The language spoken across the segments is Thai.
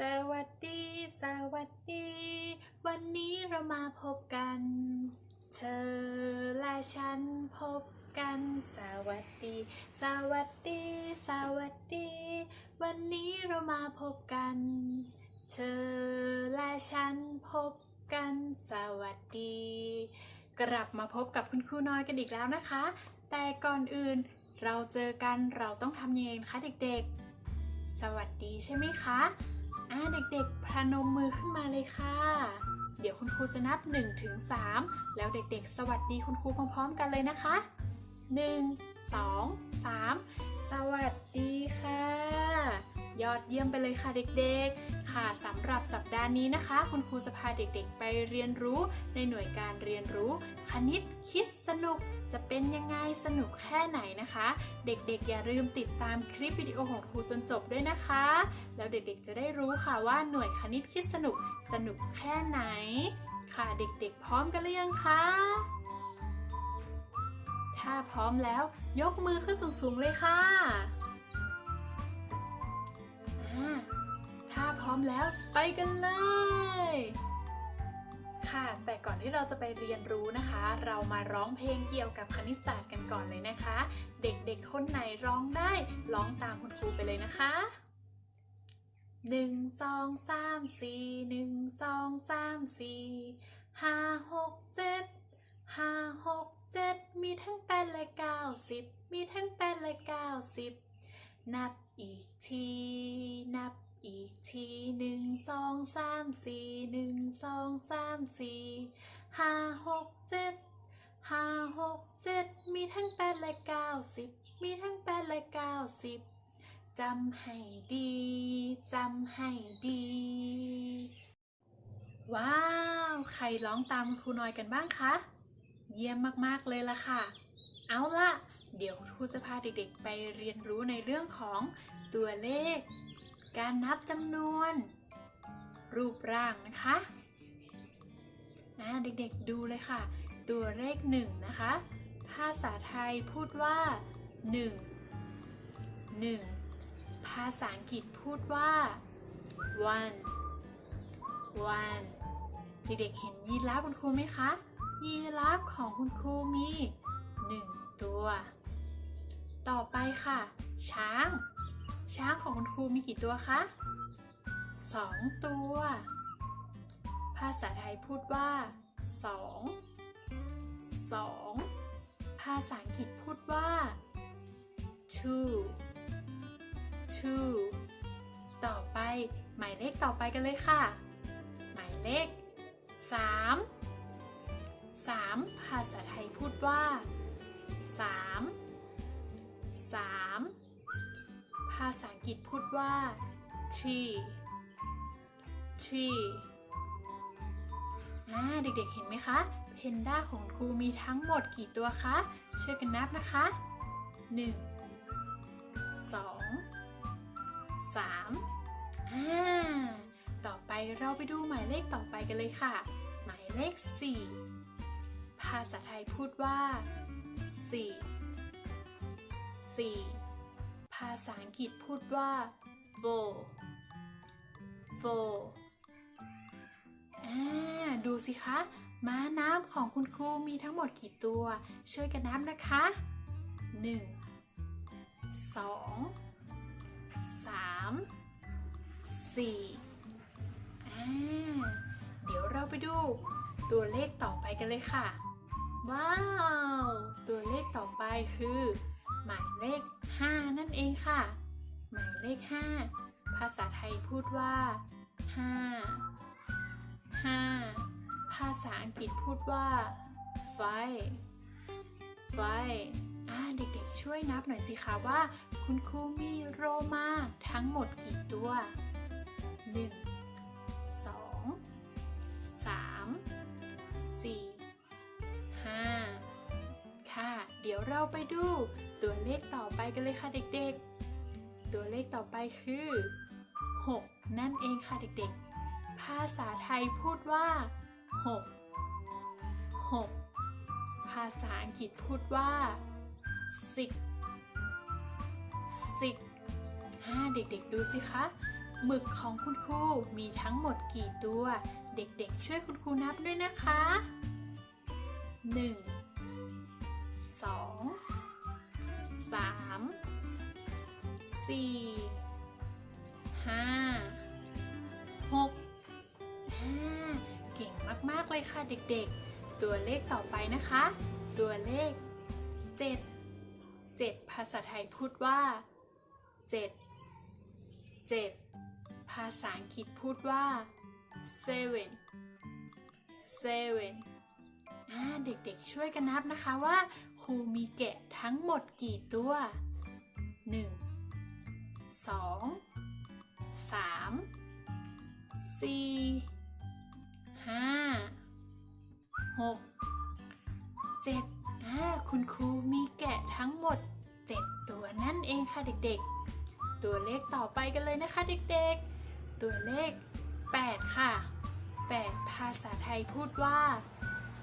สวัสดี สวัสดี วันนี้เรามาพบกัน เธอและฉันพบกัน สวัสดี สวัสดี สวัสดี วันนี้เรามาพบกัน เธอและฉันพบกัน สวัสดี กลับมาพบกับคุณครูน้อยกันอีกแล้วนะคะ แต่ก่อนอื่นเราเจอกันเราต้องทำยังไงคะเด็กๆ สวัสดีใช่ไหมคะ อ่าเด็กๆพนมมือขึ้นมาเลยค่ะ เดี๋ยวคุณครูจะนับ1ถึง3แล้วเด็กๆ สวัสดีคุณครูพร้อมๆกันเลยนะคะ 1 2 3 สวัสดีค่ะ ยอดเยี่ยมไปเลยค่ะเด็กๆ ค่ะสำหรับสัปดาห์นี้นะคะ คุณครูจะพาเด็กๆ ไปเรียนรู้ในหน่วยการเรียนรู้ คณิตคิดสนุกจะเป็นยังไงสนุกแค่ไหนนะคะ เด็กๆ อย่าลืมติดตามคลิปวิดีโอของครูจนจบด้วยนะคะ แล้วเด็กๆ จะได้รู้ค่ะว่าหน่วยคณิตคิดสนุกสนุกแค่ไหน ค่ะเด็กๆ พร้อมกันหรือยังคะถ้าพร้อมแล้วยกมือขึ้นสูงๆเลยค่ะ ร้อมแล้วไปกันเลย ค่ะ แต่ก่อนที่เราจะไปเรียนรู้นะคะ เรามาร้องเพลงเกี่ยวกับคณิตศาสตร์กันก่อนเลยนะคะ เด็กๆ คนไหนร้องได้ร้องตามคุณครูไปเลยนะคะหนึ่งสองสามสี่หนึ่งสองสามสี่ห้าหกเจ็ดห้าหกเจ็ดมีทั้งแปดและเก้าสิบมีทั้งแปดและเก้าสิบนับอีกที นับ อีกทีหนึ่งสองสามสี่หนึ่งสองสามสี่ห้าหกเจ็ดห้าหกเจ็ดมีทั้งแปดและเก้าสิบมีทั้งแปดและเก้าสิบจำให้ดีจำให้ดี ว้าว ใครร้องตามครูน้อยกันบ้างคะเยี่ยมมากๆเลยล่ะค่ะ เอาล่ะเดี๋ยวครูจะพาเด็กๆไปเรียนรู้ในเรื่องของตัวเลข การนับจำนวน รูปร่างนะคะอ่าเด็กๆดูเลยค่ะ ตัวเลขหนึ่งนะคะ ภาษาไทยพูดว่าหนึ่งหนึ่งภาษาอังกฤษพูดว่า one one เด็กๆเห็นยีราฟคุณครูไหมคะ ยีราฟของคุณครูมี 1 ตัว ต่อไปค่ะ ช้าง ช้างของคุณครูมีกี่ตัวคะ2ตัว ภาษาไทยพูดว่า2 2ภาษาอังกฤษพูดว่า two two ต่อไปหมายเลขต่อไปกันเลยค่ะ หมายเลข 3 3 ภาษาไทยพูดว่า 3 3าษาอังกฤษพูดว่า tree tree อ่าเด็กๆเห็นไหมคะเพนด้าของครูมีทั้งหมดกี่ตัวคะ ช่วยกันนับนะคะ 1 2 3อ่าต่อไปเราไปดูหมายเลขต่อไปกันเลยค่ะ หมายเลข 4 ภาษาไทยพูดว่า 4 4าษาอังกฤษพูดว่า four four อ่าดูสิคะ ม้าน้ำของคุณครูมีทั้งหมดกี่ตัว ช่วยกันนับนะคะ 1 2 3 4อ่าเดี๋ยวเราไปดู ตัวเลขต่อไปกันเลยค่ะ ว้าว ตัวเลขต่อไปคือ หมายเลข 5 นั่นเองค่ะ หมายเลข 5 ภาษาไทยพูดว่า 5 5 ภาษาอังกฤษพูดว่า five five อ่าเด็กๆช่วยนับหน่อยสิคะว่า คุณครูมีโรมาทั้งหมดกี่ตัว 1 2 3 4 5 ค่ะ เดี๋ยวเราไปดู ตัวเลขต่อไปกันเลยค่ะเด็กๆ ตัวเลขต่อไปคือ 6 นั่นเองค่ะเด็กๆ ภาษาไทยพูดว่า 6 6 ภาษาอังกฤษพูดว่า six six อ่าเด็กๆ ดูสิคะหมึกของคุณครูมีทั้งหมดกี่ตัว เด็กๆ ช่วยคุณครูนับด้วยนะคะ 1 2 3 4 5 6 5เก่งมากๆเลยค่ะเด็กๆ ตัวเลขต่อไปนะคะ ตัวเลข7 7ภาษาไทยพูดว่า7 7ภาษาอังกฤษพูดว่า seven seven เด็กๆช่วยกันนับนะคะว่า ครูมีแกะทั้งหมดกี่ตัว 1 2 3 4 5 6 7อ่าคุณครูมีแกะทั้งหมด 7 ตัวนั่นเองค่ะเด็กๆ ตัวเลขต่อไปกันเลยนะคะเด็กๆ ตัวเลข 8 ค่ะ 8 ภาษาไทยพูดว่า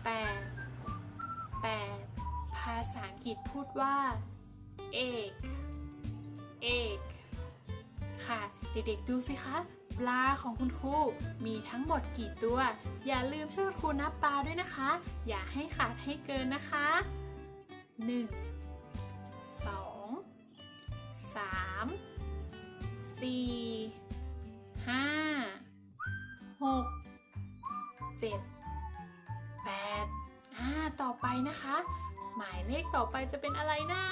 8 8 กฤษพูดว่า egg egg ค่ะ เด็กๆดูสิคะ ปลาของคุณครูมีทั้งหมดกี่ตัว อย่าลืมช่วยคุณครูนับปลาด้วยนะคะ อย่าให้ขาดให้เกินนะคะ 1 2 3 4 5 6 7 8อ่าต่อไปนะคะ หมายเลขต่อไปจะเป็นอะไรนะ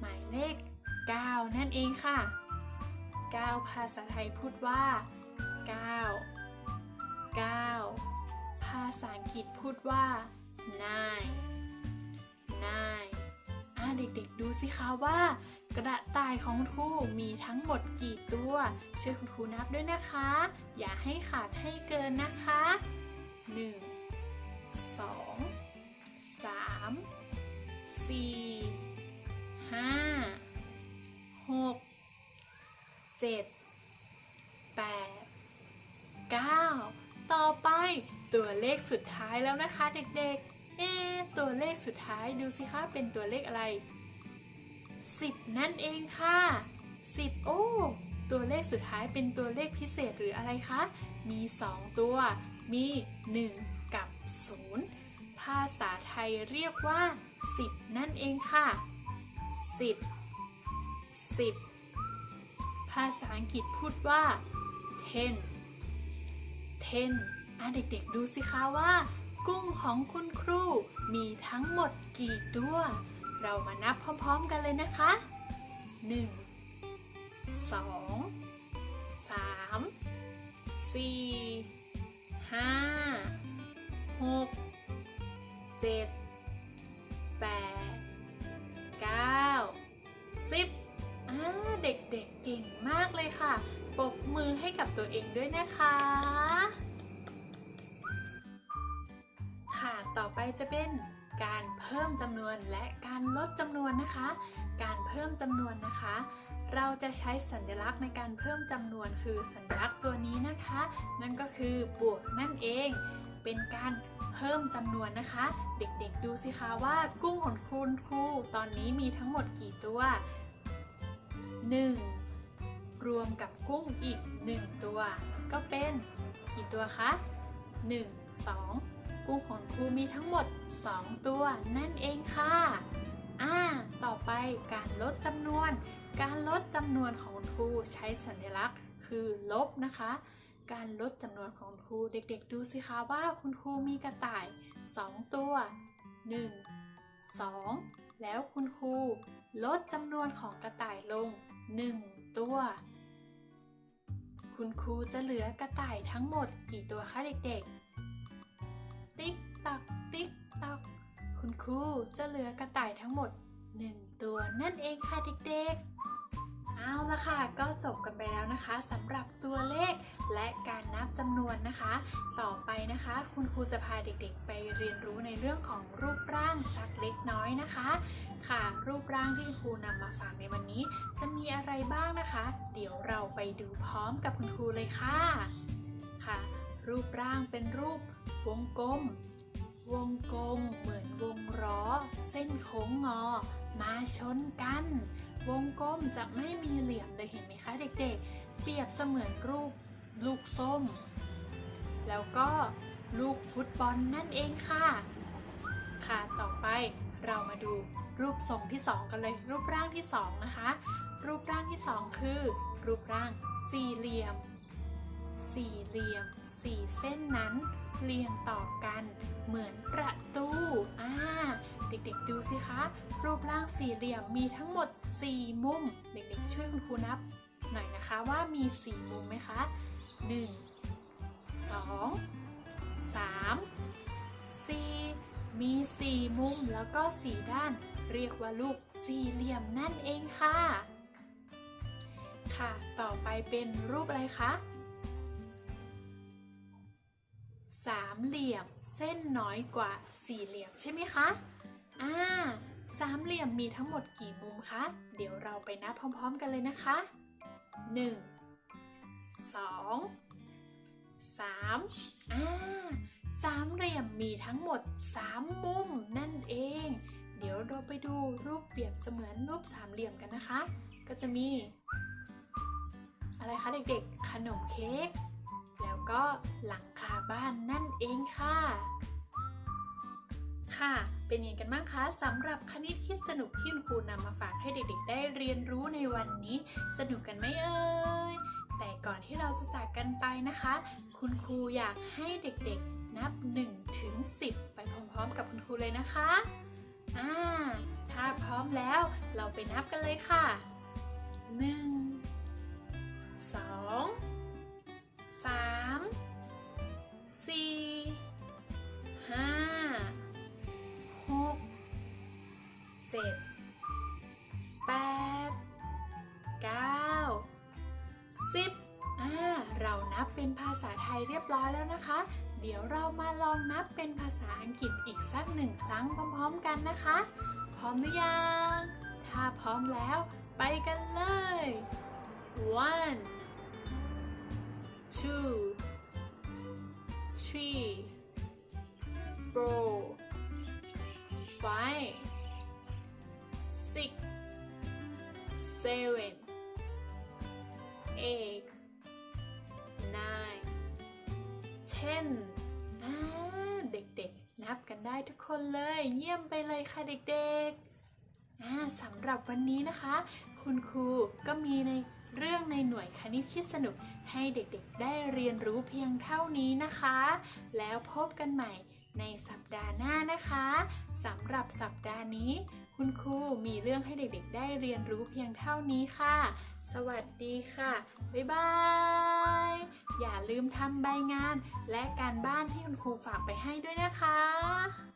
หมายเลข 9 นั่นเองค่ะ 9 ภาษาไทยพูดว่า 9 9 ภาษาอังกฤษพูดว่า nine nine อ่าเด็กๆดูสิคะว่า กระต่ายของครูมีทั้งหมดกี่ตัว ช่วยคุณครูนับด้วยนะคะ อย่าให้ขาดให้เกินนะคะ 1 2 3 4 5 6 7 8 9ต่อไปตัวเลขสุดท้ายแล้วนะคะเด็กๆ เอ๊ตัวเลขสุดท้ายดูสิคะเป็นตัวเลขอะไร 10 นั่นเองค่ะ 10 โอ้ ตัวเลขสุดท้ายเป็นตัวเลขพิเศษหรืออะไรคะ มี 2 ตัว มี 1 กับ 0 ภาษาไทยเรียกว่า 10 นั่นเองค่ะ 10 10 ภาษาอังกฤษพูดว่า ten ten อะเด็กๆดูสิคะว่า กุ้งของคุณครูมีทั้งหมดกี่ตัว เรามานับพร้อมๆกันเลยนะคะ 1 2 3 4 5 6 7 8 9 10อ่าเด็กๆเก่งมากเลยค่ะปรบมือให้กับตัวเองด้วยนะคะ ค่ะ ต่อไปจะเป็นการเพิ่มจำนวนและการลดจำนวนนะคะ การเพิ่มจำนวนนะคะ เราจะใช้สัญลักษณ์ในการเพิ่มจำนวนคือสัญลักษณ์ตัวนี้นะคะ นั่นก็คือบวกนั่นเอง เป็นการ เพิ่มจำนวนนะคะ เด็กๆดูสิคะว่ากุ้งของคุณครูตอนนี้มีทั้งหมดกี่ตัว 1 รวมกับกุ้งอีก 1 ตัว ก็เป็นกี่ตัวคะ 1 2 กุ้งของครูมีทั้งหมด 2 ตัว นั่นเองค่ะอ่าต่อไปการลดจำนวน การลดจำนวนของคุณครูใช้สัญลักษณ์คือลบนะคะ การลดจำนวนของครูเด็กๆ ดูสิคะว่าคุณครูมีกระต่าย 2 ตัว 1 2 แล้วคุณครูลดจำนวนของกระต่ายลง 1 ตัว คุณครูจะเหลือกระต่ายทั้งหมดกี่ตัวคะเด็กๆ ติ๊กตักติ๊กตักคุณครูจะเหลือกระต่ายทั้งหมด 1 ตัวนั่นเองค่ะเด็กๆ เอาละค่ะ ก็จบกันไปแล้วนะคะสำหรับตัวเลขและการนับจำนวนนะคะ ต่อไปนะคะ คุณครูจะพาเด็กๆ ไปเรียนรู้ในเรื่องของรูปร่างสักเล็กน้อยนะคะ ค่ะ รูปร่างที่ครูนำมาฝากในวันนี้ จะมีอะไรบ้างนะคะ เดี๋ยวเราไปดูพร้อมกับคุณครูเลยค่ะค่ะ รูปร่างเป็นรูปวงกลมวงกลมเหมือนวงล้อ เส้นโค้งงอ มาชนกัน วงกลมจะไม่มีเหลี่ยมเลยเห็นไหมคะเด็กๆ เปรียบเสมือนรูปลูกส้ม แล้วก็ลูกฟุตบอลนั่นเองค่ะ ค่ะต่อไปเรามาดูรูปทรงที่ 2 กันเลย รูปร่างที่ 2 นะคะ รูปร่างที่ 2 คือ รูปร่างสี่เหลี่ยม สี่เหลี่ยม สี่เส้นนั้นเรียงต่อกันเหมือนประตูอ่าเด็กๆดูสิคะ รูปร่างสี่เหลี่ยมมีทั้งหมด 4 มุม เด็กๆช่วยคุณครูนับหน่อยนะคะว่ามี 4 มุมไหมคะ 1 2 3 4 มี 4 มุมแล้วก็ 4 ด้าน เรียกว่ารูปสี่เหลี่ยมนั่นเองค่ะ ค่ะ ต่อไปเป็นรูปอะไรคะ สามเหลี่ยมเส้นน้อยกว่าสี่เหลี่ยมใช่ไหมคะ อ่า สามเหลี่ยมมีทั้งหมดกี่มุมคะ เดี๋ยวเราไปนับพร้อมๆกันเลยนะคะ 1 2 3อ่า สามเหลี่ยมมีทั้งหมด 3 มุมนั่นเอง เดี๋ยวเราไปดูรูปเปรียบเสมือนรูปสามเหลี่ยมกันนะคะ ก็จะมี อะไรคะเด็กๆ ขนมเค้ก ก็หลังคาบ้านนั่นเองค่ะ ค่ะ เป็นยังไงกันบ้างคะสำหรับคณิตคิดสนุกที่คุณครูนำมาฝากให้เด็กๆ ได้เรียนรู้ในวันนี้ สนุกกันไหมเอ่ยแต่ก่อนที่เราจะจากกันไปนะคะ คุณครูอยากให้เด็กๆนับ1ถึง10 ไปพร้อมๆ กับคุณครูเลยนะคะอ่าถ้าพร้อมแล้วเราไปนับกันเลยค่ะ 1 2 สามสี่ห้าหกเจ็ดแปดเก้าสิบอ่าเรานับเป็นภาษาไทยเรียบร้อยแล้วนะคะ เดี๋ยวเรามาลองนับเป็นภาษาอังกฤษอีกสักหนึ่งครั้งพร้อมๆกันนะคะ พร้อมหรือยัง ถ้าพร้อมแล้วไปกันเลย one two, three, four, five, six, seven, eight, nine, ten อ่าเด็กๆ นับกันได้ทุกคนเลย เยี่ยมไปเลยค่ะเด็กๆอ่าสำหรับวันนี้นะคะ คุณครูก็มีใน เรื่องในหน่วยคณิตคิดสนุกให้เด็กๆ ได้เรียนรู้เพียงเท่านี้นะคะ แล้วพบกันใหม่ในสัปดาห์หน้านะคะสำหรับสัปดาห์นี้ คุณครูมีเรื่องให้เด็กๆ ได้เรียนรู้เพียงเท่านี้ค่ะ สวัสดีค่ะ บ๊ายบาย อย่าลืมทำใบงาน และการบ้านที่คุณครูฝากไปให้ด้วยนะคะ